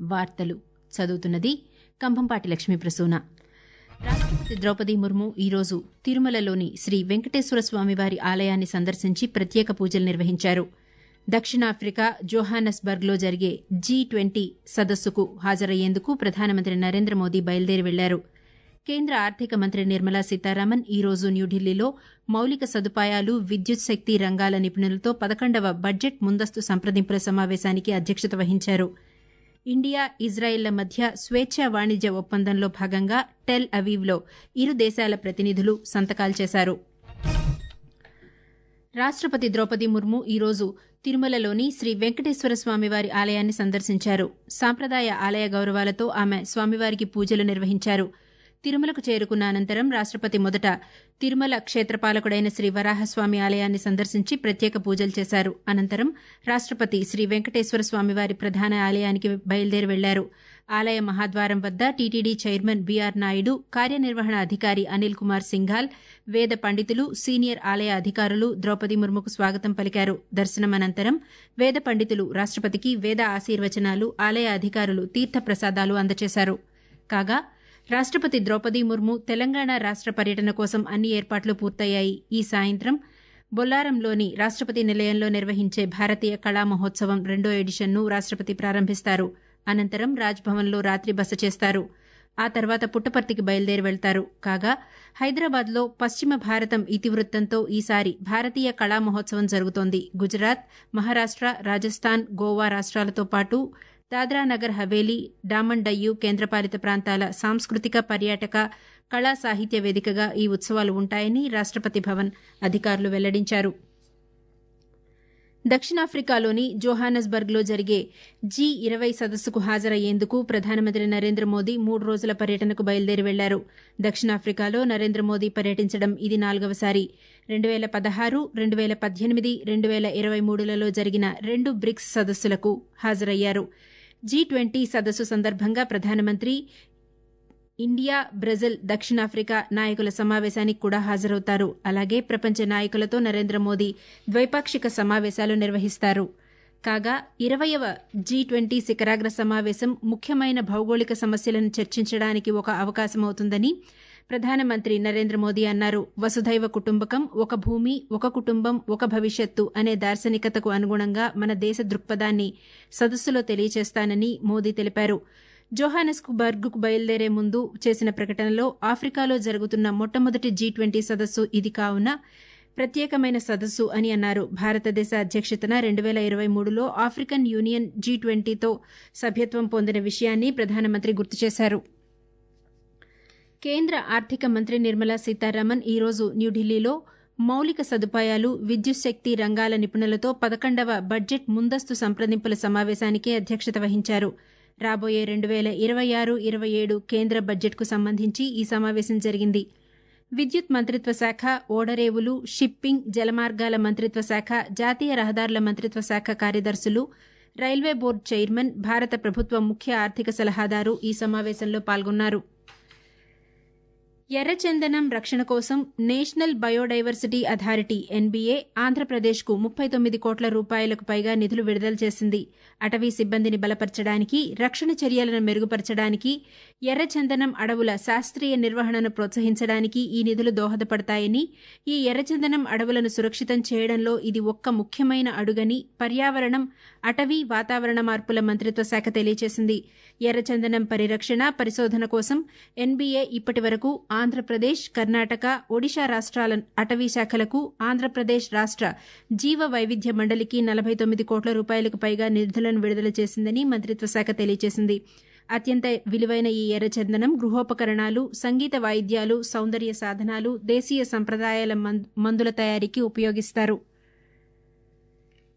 వార్తలు. చదువుతున్నది కంభంపాటి లక్ష్మీ ప్రసూన. రాష్ట్రపతి ద్రౌపది ముర్ము ఈరోజు తిరుమలలోని శ్రీ వెంకటేశ్వర స్వామివారి ఆలయాన్ని సందర్శించి ప్రత్యేక పూజలు నిర్వహించారు. దక్షిణాఫ్రికా జోహానస్బర్గ్లో జరిగే జీ ట్వంటీ సదస్సుకు హాజరయ్యేందుకు ప్రధానమంత్రి నరేంద్ర మోదీ బయలుదేరి వెళ్ళారు. కేంద్ర ఆర్థిక మంత్రి నిర్మలా సీతారామన్ ఈరోజు న్యూఢిల్లీలో మౌలిక సదుపాయాలు విద్యుత్ శక్తి రంగాల నిపుణులతో పదకొండవ బడ్జెట్ ముందస్తు సంప్రదింపుల సమావేశానికి అధ్యక్షత వహించారు. ఇండియా ఇజ్రాయెల్ల మధ్య స్వేచ్ఛా వాణిజ్య ఒప్పందంలో భాగంగా టెల్ అవీవ్లో ఇరు దేశాల ప్రతినిధులు సంతకాలు చేశారు. రాష్ట్రపతి ద్రౌపది ముర్ము ఈరోజు తిరుమలలోని శ్రీ వెంకటేశ్వర స్వామివారి ఆలయాన్ని సందర్శించారు. సాంప్రదాయ ఆలయ గౌరవాలతో ఆమె స్వామివారికి పూజలు నిర్వహించారు. తిరుమలకు చేరుకున్న అనంతరం రాష్ట్రపతి మొదట తిరుమల క్షేత్రపాలకుడైన శ్రీ వరాహస్వామి ఆలయాన్ని సందర్శించి ప్రత్యేక పూజలు చేశారు. అనంతరం రాష్ట్రపతి శ్రీ వెంకటేశ్వర స్వామివారి ప్రధాన ఆలయానికి బయలుదేరి వెళ్ళారు. ఆలయ మహాద్వారం వద్ద టీటీడీ చైర్మన్ బీఆర్ నాయుడు కార్యనిర్వహణ అధికారి అనిల్ కుమార్ సింఘాల్ వేద పండితులు సీనియర్ ఆలయ అధికారులు ద్రౌపది ముర్ముకు స్వాగతం పలికారు. దర్శనం అనంతరం వేద పండితులు రాష్ట్రపతికి వేద ఆశీర్వచనాలు ఆలయ అధికారులు తీర్థప్రసాదాలు అందజేశారు కాగా రాష్ట్రపతి ద్రౌపది ముర్ము తెలంగాణ రాష్ట్ర పర్యటన కోసం అన్ని ఏర్పాట్లు పూర్తయ్యాయి. ఈ సాయంత్రం బొల్లారంలోని రాష్ట్రపతి నిలయంలో నిర్వహించే భారతీయ కళా మహోత్సవం రెండో ఎడిషన్ను రాష్ట్రపతి ప్రారంభిస్తారు. అనంతరం రాజ్భవన్లో రాత్రి బస చేస్తారు. ఆ తర్వాత పుట్టపర్తికి బయలుదేరి వెళ్తారు. కాగా హైదరాబాద్లో పశ్చిమ భారతం ఇతివృత్తంతో ఈసారి భారతీయ కళా మహోత్సవం జరుగుతోంది. గుజరాత్ మహారాష్ట్ర రాజస్థాన్ గోవా రాష్ట్రాలతో పాటు దాద్రానగర్ హవేలీ డామన్ డయ్యూ కేంద్రపాలిత ప్రాంతాల సాంస్కృతిక పర్యాటక కళా సాహిత్య వేదికగా ఈ ఉత్సవాలు ఉంటాయని రాష్ట్రపతి భవన్ అధికారులు వెల్లడించారు. దక్షిణాఫ్రికాలోని జోహానస్బర్గ్లో జరిగే జీ ఇరవై సదస్సుకు హాజరయ్యేందుకు ప్రధానమంత్రి నరేంద్ర మోదీ మూడు రోజుల పర్యటనకు బయలుదేరి వెళ్ళారు. దక్షిణాఫ్రికాలో నరేంద్ర మోదీ పర్యటించడం ఇది నాలుగవసారి రెండు వేల పదహారు రెండు వేల పద్దెనిమిది రెండు వేల ఇరవై మూడులలో జరిగిన రెండు బ్రిక్స్ సదస్సులకు హాజరయ్యారు. జీ ట్వంటీ సదస్సు సందర్భంగా ప్రధానమంత్రి ఇండియా బ్రెజిల్ దక్షిణాఫ్రికా నాయకుల సమావేశానికి కూడా హాజరవుతారు. అలాగే ప్రపంచ నాయకులతో నరేంద్ర మోదీ ద్వైపాక్షిక సమావేశాలు నిర్వహిస్తారు. కాగా ఇరవయవ జీ ట్వంటీ శిఖరాగ్ర సమావేశం ముఖ్యమైన భౌగోళిక సమస్యలను చర్చించడానికి ఒక అవకాశమవుతుందని ప్రధానమంత్రి నరేంద్ర మోదీ అన్నారు. వసుధైవ కుటుంబకం ఒక భూమి ఒక కుటుంబం ఒక భవిష్యత్తు అనే దార్శనికతకు అనుగుణంగా మన దేశ దృక్పథాన్ని సదస్సులో తెలియచేస్తానని మోదీ తెలిపారు. జోహానస్కు బర్గ్కు బయలుదేరే ముందు చేసిన ప్రకటనలో ఆఫ్రికాలో జరుగుతున్న మొట్టమొదటి జీ ట్వంటీ సదస్సు ఇది కావున ప్రత్యేకమైన సదస్సు అని అన్నారు. భారతదేశ అధ్యక్షతన రెండు వేల ఇరవై మూడులో ఆఫ్రికన్ యూనియన్ జీ ట్వంటీతో సభ్యత్వం పొందిన విషయాన్ని ప్రధానమంత్రి గుర్తు చేశారు. కేంద్ర ఆర్థిక మంత్రి నిర్మలా సీతారామన్ ఈరోజు న్యూఢిల్లీలో మౌలిక సదుపాయాలు విద్యుత్ శక్తి రంగాల నిపుణులతో పదకొండవ బడ్జెట్ ముందస్తు సంప్రదింపుల సమావేశానికి అధ్యక్షత వహించారు. రాబోయే రెండు వేల ఇరవై ఆరు ఇరవై ఏడు కేంద్ర బడ్జెట్కు సంబంధించి ఈ సమావేశం జరిగింది. విద్యుత్ మంత్రిత్వ శాఖ ఓడరేవులు షిప్పింగ్ జలమార్గాల మంత్రిత్వ శాఖ జాతీయ రహదారుల మంత్రిత్వ శాఖ కార్యదర్శులు రైల్వే బోర్డు చైర్మన్ భారత ప్రభుత్వ ముఖ్య ఆర్థిక సలహాదారు ఈ సమావేశంలో పాల్గొన్నారు. ఎర్రచందనం రక్షణ కోసం నేషనల్ బయోడైవర్సిటీ అథారిటీ ఎన్బీఏ ఆంధ్రప్రదేశ్కు ముప్పై తొమ్మిది కోట్ల రూపాయలకు పైగా నిధులు విడుదల చేసింది. అటవీ సిబ్బందిని బలపరచడానికి రక్షణ చర్యలను మెరుగుపరచడానికి ఎర్రచందనం అడవుల శాస్త్రీయ నిర్వహణను ప్రోత్సహించడానికి ఈ నిధులు దోహదపడతాయని ఈ ఎర్రచందనం అడవులను సురక్షితం చేయడంలో ఇది ఒక్క ముఖ్యమైన అడుగని పర్యావరణం అటవీ వాతావరణ మార్పుల మంత్రిత్వ శాఖ తెలియజేసింది. ఎర్రచందనం పరిరక్షణ పరిశోధన కోసం ఎన్బీఏ ఇప్పటి వరకు ఆంధ్రప్రదేశ్ కర్ణాటక ఒడిశా రాష్ట్రాల అటవీ శాఖలకు ఆంధ్రప్రదేశ్ రాష్ట్ర జీవ వైవిధ్య మండలికి నలభై తొమ్మిది కోట్ల రూపాయలకు పైగా నిధులను విడుదల చేసిందని మంత్రిత్వ శాఖ తెలియజేసింది. అత్యంత విలువైన ఈ ఎర్రచందనం గృహోపకరణాలు సంగీత వాయిద్యాలు సౌందర్య సాధనాలు దేశీయ సంప్రదాయాల మందుల తయారీకి ఉపయోగిస్తారు.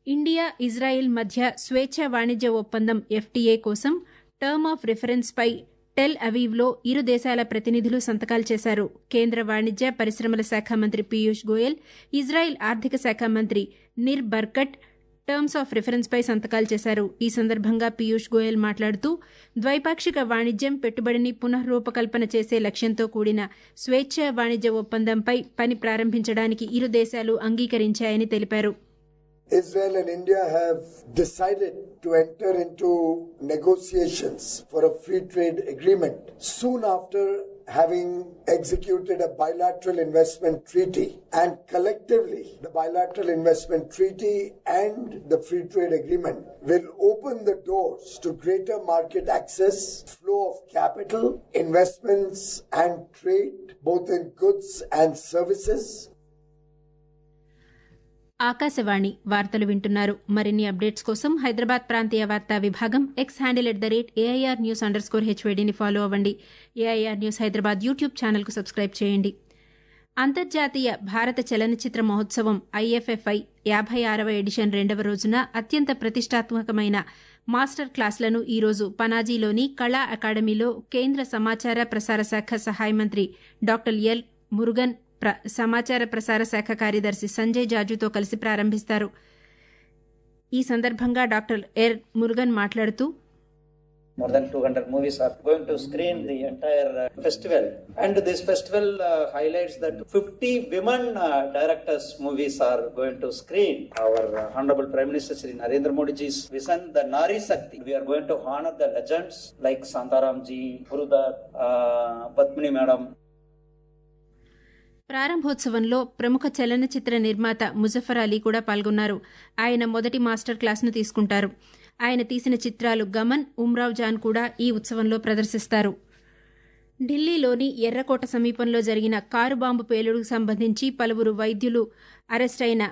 ఇండియా ఇజ్రాయెల్ మధ్య స్వేచ్ఛ వాణిజ్య ఒప్పందం ఎఫ్టీఏ కోసం టర్మ్ ఆఫ్ రిఫరెన్స్పై టెల్ అవీవ్లో ఇరు దేశాల ప్రతినిధులు సంతకాలు చేశారు. కేంద్ర వాణిజ్య పరిశ్రమల శాఖ మంత్రి పీయూష్ గోయల్ ఇజ్రాయెల్ ఆర్థిక శాఖ మంత్రి నిర్ బర్కట్ టర్మ్స్ ఆఫ్ రిఫరెన్స్పై సంతకాలు చేశారు. ఈ సందర్భంగా పీయూష్ గోయల్ మాట్లాడుతూ ద్వైపాక్షిక వాణిజ్యం పెట్టుబడిని పునఃరూపకల్పన చేసే లక్ష్యంతో కూడిన స్వేచ్ఛ వాణిజ్య ఒప్పందంపై పని ప్రారంభించడానికి ఇరు దేశాలు అంగీకరించాయని తెలిపారు. Israel and India have decided to enter into negotiations for a free trade agreement soon after having executed a bilateral investment treaty. And collectively, the bilateral investment treaty and the free trade agreement will open the doors to greater market access, flow of capital, investments, and trade, both in goods and services, Akashvani వార్తలు వింటున్నారు. మరిన్ని updates కోసం హైదరాబాద్ ప్రాంతీయ వార్తా విభాగం X handle at the rate AIR news underscore హెచ్వేడిని follow అవ్వండి. AIR news Hyderabad YouTube ఛానల్కు subscribe చేయండి. అంతర్జాతీయ భారత చలనచిత్ర మహోత్సవం ఐఎఫ్ఎఫ్ఐ యాభై ఆరవ ఎడిషన్ రెండవ రోజున అత్యంత ప్రతిష్టాత్మకమైన మాస్టర్ క్లాసులను ఈరోజు పనాజీలోని కళా అకాడమీలో కేంద్ర సమాచార ప్రసార శాఖ సహాయ మంత్రి డాక్టర్ ఎల్ మురుగన్ ప్ర సమాచార ప్రసార శాఖ కార్యదర్శి సంజయ్ జాజుతో కలిసి ప్రారంభిస్తారు ఈ సందర్భంగా డాక్టర్ ఎర్ మురుగన్ మాట్లాడుతూ More than 200 movies are going to screen the entire uh, festival. And this festival uh, highlights that 50 women uh, directors movies are going to screen. Our uh, Honorable Prime Minister Sri Narendra Modi ji's vision, the Nari Shakti. We are going to honor the legends like Santaram ji, Gurudat, uh, Padmini Madam, ప్రారంభోత్సవంలో ప్రముఖ చలనచిత్ర నిర్మాత ముజఫర్ అలీ కూడా పాల్గొన్నారు. ఆయన మొదటి master క్లాస్ను తీసుకుంటారు. ఆయన తీసిన చిత్రాలు గమన్ ఉమ్రావ్ జాన్ కూడా ఈ ఉత్సవంలో ప్రదర్శిస్తారు. ఢిల్లీలోని ఎర్రకోట సమీపంలో జరిగిన కారు బాంబు పేలుడుకు సంబంధించి పలువురు వైద్యులు అరెస్ట్ అయిన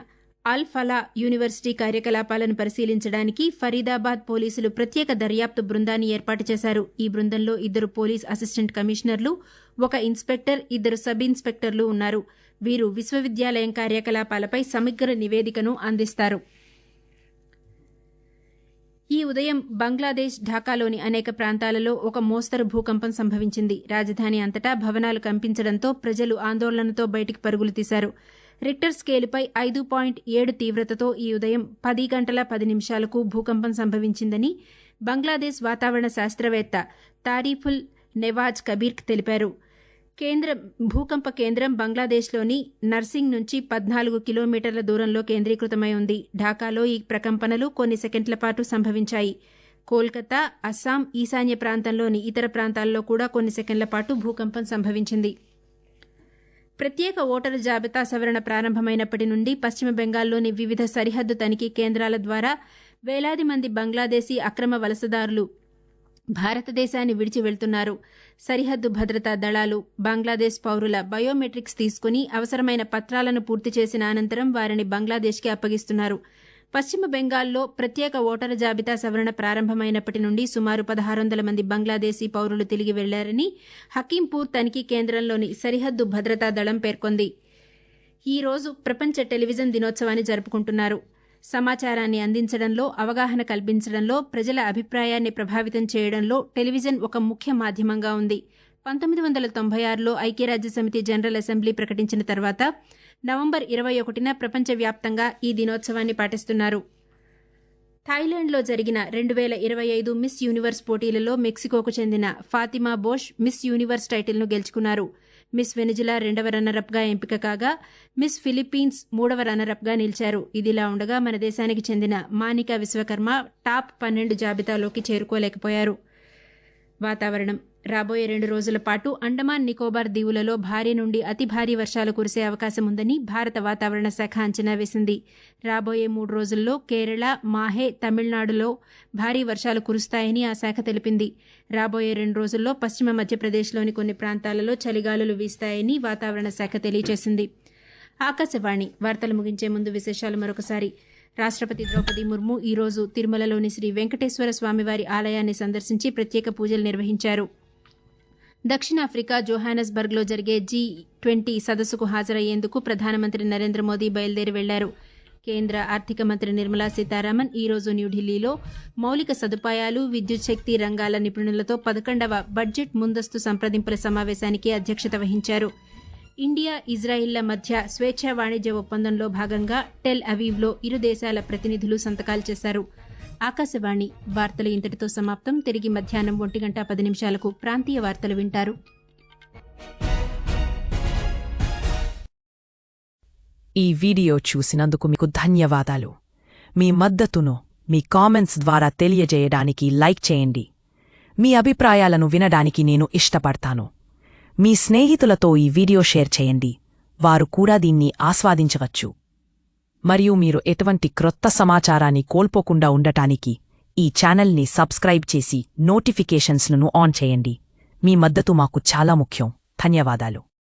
అల్ ఫలా యూనివర్సిటీ కార్యకలాపాలను పరిశీలించడానికి ఫరీదాబాద్ పోలీసులు ప్రత్యేక దర్యాప్తు బృందాన్ని ఏర్పాటు చేశారు. ఈ బృందంలో ఇద్దరు పోలీస్ అసిస్టెంట్ కమిషనర్లు ఒక ఇన్స్పెక్టర్ ఇద్దరు సబ్ ఇన్స్పెక్టర్లు ఉన్నారు. వీరు విశ్వవిద్యాలయం కార్యకలాపాలపై సమగ్ర నివేదికను అందిస్తారు. ఈ ఉదయం బంగ్లాదేశ్ ఢాకాలోని అనేక ప్రాంతాలలో ఒక మోస్తరు భూకంపం సంభవించింది. రాజధాని అంతటా భవనాలు కంపించడంతో ప్రజలు ఆందోళనతో బయటికి పరుగులు తీశారు. రిక్టర్ స్కేలుపై ఐదు పాయింట్ ఏడు తీవ్రతతో ఈ ఉదయం పది గంటల పది నిమిషాలకు భూకంపం సంభవించిందని బంగ్లాదేశ్ వాతావరణ శాస్త్రవేత్త తారీఫుల్ నెవాజ్ కబీర్ తెలిపారు. కేంద్ర భూకంప కేంద్రం బంగ్లాదేశ్లోని నర్సింగ్ నుంచి పద్నాలుగు కిలోమీటర్ల దూరంలో కేంద్రీకృతమై ఉంది. ఢాకాలో ఈ ప్రకంపనలు కొన్ని సెకండ్ల పాటు సంభవించాయి. కోల్కతా అస్సాం ఈశాన్య ప్రాంతంలోని ఇతర ప్రాంతాల్లో కూడా కొన్ని సెకండ్ల పాటు భూకంపం సంభవించింది. ప్రత్యేక ఓటరు జాబితా సవరణ ప్రారంభమైనప్పటి నుండి పశ్చిమ బెంగాల్లోని వివిధ సరిహద్దు తనిఖీ కేంద్రాల ద్వారా వేలాది మంది బంగ్లాదేశీ అక్రమ వలసదారులు భారతదేశాన్ని విడిచి వెళ్తున్నారు. సరిహద్దు భద్రతా దళాలు బంగ్లాదేశ్ పౌరుల బయోమెట్రిక్స్ తీసుకుని అవసరమైన పత్రాలను పూర్తి చేసిన అనంతరం వారిని బంగ్లాదేశ్కి అప్పగిస్తున్నారు. పశ్చిమ బెంగాల్లో ప్రత్యేక ఓటరు జాబితా సవరణ ప్రారంభమైనప్పటి నుండి సుమారు పదహారు వందల మంది బంగ్లాదేశీ పౌరులు తిరిగి వెళ్ళారని హకీంపూర్ తనిఖీ కేంద్రంలోని సరిహద్దు భద్రతా దళం పేర్కొంది. ఈ రోజు ప్రపంచ టెలివిజన్ దినోత్సవాన్ని జరుపుకుంటున్నారు. సమాచారాన్ని అందించడంలో అవగాహన కల్పించడంలో ప్రజల అభిప్రాయాన్ని ప్రభావితం చేయడంలో టెలివిజన్ ఒక ముఖ్య మాధ్యమంగా ఉంది. పంతొమ్మిది వందల తొంభై ఆరులో ఐక్యరాజ్య సమితి జనరల్ అసెంబ్లీ ప్రకటించిన తర్వాత నవంబర్ ఇరవై ఒకటిన ప్రపంచవ్యాప్తంగా ఈ దినోత్సవాన్ని పాటిస్తున్నారు. థాయిలాండ్లో జరిగిన రెండు వేల ఇరవై ఐదు మిస్ యూనివర్స్ పోటీలలో మెక్సికోకు చెందిన ఫాతిమా బోష్ మిస్ యూనివర్స్ టైటిల్ను గెలుచుకున్నారు. మిస్ వెనిజులా రెండవ రన్నరప్గా ఎంపిక కాగా మిస్ ఫిలిప్పీన్స్ మూడవ రన్నరప్గా నిలిచారు. ఇదిలా ఉండగా మన దేశానికి చెందిన మానికా విశ్వకర్మ టాప్ పన్నెండు జాబితాలోకి చేరుకోలేకపోయారు. వాతావరణం రాబోయే రెండు రోజుల పాటు అండమాన్ నికోబార్ దీవులలో భారీ నుండి అతి భారీ వర్షాలు కురిసే అవకాశం ఉందని భారత వాతావరణ శాఖ అంచనా వేసింది. రాబోయే మూడు రోజుల్లో కేరళ మాహే తమిళనాడులో భారీ వర్షాలు కురుస్తాయని ఆ శాఖ తెలిపింది. రాబోయే రెండు రోజుల్లో పశ్చిమ మధ్యప్రదేశ్లోని కొన్ని ప్రాంతాలలో చలిగాలులు వీస్తాయని వాతావరణ శాఖ తెలియజేసింది. ఆకాశవాణి వార్తలు ముగించే ముందు విశేషాలు మరొకసారి. రాష్ట్రపతి ద్రౌపది ముర్ము ఈరోజు తిరుమలలోని శ్రీ వెంకటేశ్వర స్వామివారి ఆలయాన్ని సందర్శించి ప్రత్యేక పూజలు నిర్వహించారు. దక్షిణాఫ్రికా జోహానస్బర్గ్లో జరిగే జీ ట్వంటీ సదస్సుకు హాజరయ్యేందుకు ప్రధానమంత్రి నరేంద్ర మోదీ బయలుదేరి వెళ్ళారు. కేంద్ర ఆర్థిక మంత్రి నిర్మలా సీతారామన్ ఈరోజు న్యూఢిల్లీలో మౌలిక సదుపాయాలు విద్యుత్ శక్తి రంగాల నిపుణులతో పదకొండవ బడ్జెట్ ముందస్తు సంప్రదింపుల సమావేశానికి అధ్యక్షత వహించారు. ఇండియా ఇజ్రాయిల్ల మధ్య స్వేచ్ఛ వాణిజ్య ఒప్పందంలో భాగంగా టెల్ అవీవ్లో ఇరు దేశాల ప్రతినిధులు సంతకాలు చేశారు. ఆకాశవాణి వార్తలు ఇంతటితో సమాప్తం. తిరిగి మధ్యాహ్నం ఒంటి గంట పది నిమిషాలకు ప్రాంతీయ వార్తలు వింటారు. ఈ వీడియో చూసినందుకు మీకు ధన్యవాదాలు. మీ మద్దతును మీ కామెంట్స్ ద్వారా తెలియజేయడానికి లైక్ చేయండి. మీ అభిప్రాయాలను వినడానికి నేను ఇష్టపడతాను. మీ స్నేహితులతో ఈ వీడియో షేర్ చేయండి. వారు కూడా దీన్ని ఆస్వాదించవచ్చు. మరియు మీరు ఎటువంటి క్రొత్త సమాచారాన్ని కోల్పోకుండా ఉండటానికి ఈ ఛానల్ని సబ్స్క్రైబ్ చేసి నోటిఫికేషన్స్లను ఆన్ చేయండి. మీ మద్దతు మాకు చాలా ముఖ్యం. ధన్యవాదాలు.